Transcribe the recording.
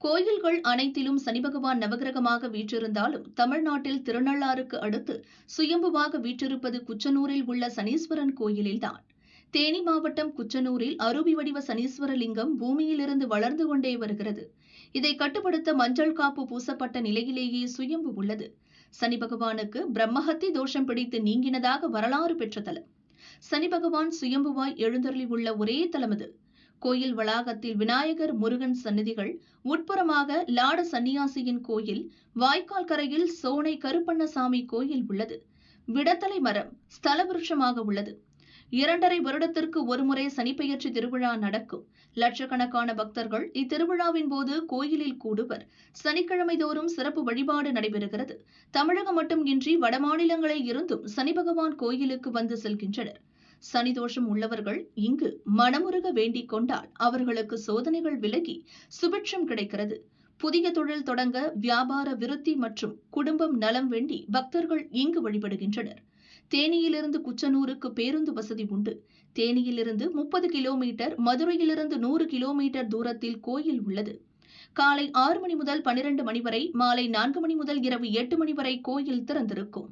கோயில்கள் அனைத்திலும் சனி பகவான் நவகிரகமாக வீற்றிருந்தாலும் தமிழ்நாட்டில் திருநள்ளாறுக்கு அடுத்து சுயம்புவாக வீற்றிருப்பது குச்சனூரில் உள்ள சனீஸ்வரன் கோயிலில்தான். தேனி மாவட்டம் குச்சனூரில் அருவி வடிவ சனீஸ்வரலிங்கம் பூமியிலிருந்து வளர்ந்து கொண்டே வருகிறது. இதை கட்டுப்படுத்த மஞ்சள் காப்பு பூசப்பட்ட நிலையிலேயே சுயம்பு உள்ளது. சனி பகவானுக்கு பிரம்மஹத்தி தோஷம் பிடித்து நீங்கினதாக வரலாறு பெற்ற தலம். சனி பகவான் சுயம்புவாய் எழுந்தருளி உள்ள ஒரே தலம் இது கோயில் வளாகத்தில் விநாயகர் முருகன் சன்னதிகள் உட்புறமாக லாட சன்னியாசியின் கோயில் வாய்க்கால் கரையில் சோனை கருப்பண்ணசாமி கோயில் உள்ளது. விடத்தலை மரம் ஸ்தல விருட்சமாக உள்ளது. இரண்டரை வருடத்திற்கு ஒருமுறை சனிப்பெயர்ச்சி திருவிழா நடக்கும். லட்சக்கணக்கான பக்தர்கள் இத்திருவிழாவின் போது கோயிலில் கூடுவர். சனிக்கிழமை தோறும் சிறப்பு வழிபாடு நடைபெறுகிறது. தமிழகம் மட்டுமின்றி வடமாநிலங்களில் இருந்தும் சனி பகவான் கோயிலுக்கு வந்து செல்கின்றனர். சனி தோஷம் உள்ளவர்கள் இங்கு மனமுருக வேண்டிக் கொண்டால் அவர்களுக்கு சோதனைகள் விலகி சுபிட்சம் கிடைக்கிறது. புதிய தொழில் தொடங்க வியாபார விருத்தி மற்றும் குடும்பம் நலம் வேண்டி பக்தர்கள் இங்கு வழிபடுகின்றனர். தேனியிலிருந்து குச்சனூருக்கு பேருந்து வசதி உண்டு. தேனியிலிருந்து முப்பது கிலோமீட்டர் மதுரையிலிருந்து நூறு கிலோமீட்டர் தூரத்தில் கோயில் உள்ளது. காலை ஆறு மணி முதல் பனிரெண்டு மணி வரை மாலை நான்கு மணி முதல் இரவு எட்டு மணி வரை கோயில் திறந்திருக்கும்.